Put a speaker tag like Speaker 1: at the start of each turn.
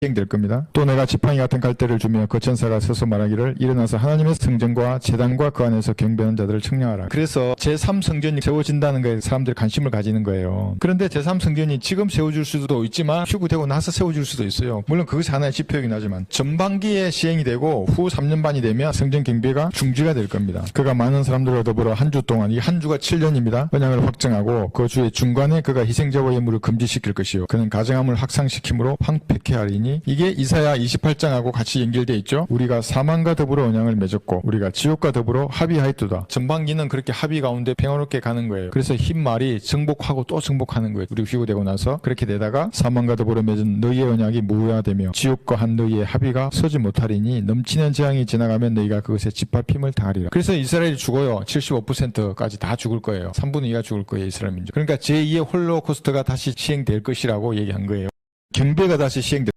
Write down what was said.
Speaker 1: 시행될 겁니다. 또 내가 지팡이 같은 갈대를 주며 그 천사가 서서 말하기를 일어나서 하나님의 성전과 재단과 그 안에서 경배하는 자들을 청량하라. 그래서 제3성전이 세워진다는 거에 사람들이 관심을 가지는 거예요. 그런데 제3성전이 지금 세워줄 수도 있지만 휴구되고 나서 세워줄 수도 있어요. 물론 그것이 하나의 지표이긴 하지만 전반기에 시행이 되고 후 3년 반이 되면 성전 경비가 중지가 될 겁니다. 그가 많은 사람들과 더불어 한 주 동안 이 한 주가 7년입니다. 언약을 확정하고 그 주의 중간에 그가 희생자와 예물을 금지시킬 것이요. 그는 가정함을 확상시킴으로 황폐케 하리니 이게 이사야 28장하고 같이 연결돼 있죠. 우리가 사망과 더불어 언약을 맺었고 우리가 지옥과 더불어 합의하였도다. 전반기는 그렇게 합의 가운데 평화롭게 가는 거예요. 그래서 흰 말이 정복하고 또 정복하는 거예요. 우리 휴고되고 나서 그렇게 되다가 사망과 더불어 맺은 너희의 언약이 무효화되며 지옥과 한 너희의 합의가 서지 못하리니 넘치는 재앙이 지나가면 너희가 그것에 짓밟힘을 당하리라. 그래서 이스라엘이 죽어요. 75%까지 다 죽을 거예요. 3분의 2가 죽을 거예요. 이스라엘 민족. 그러니까 제2의 홀로코스트가 다시 시행될 것이라고 얘기한 거예요. 경배가 다시 시행될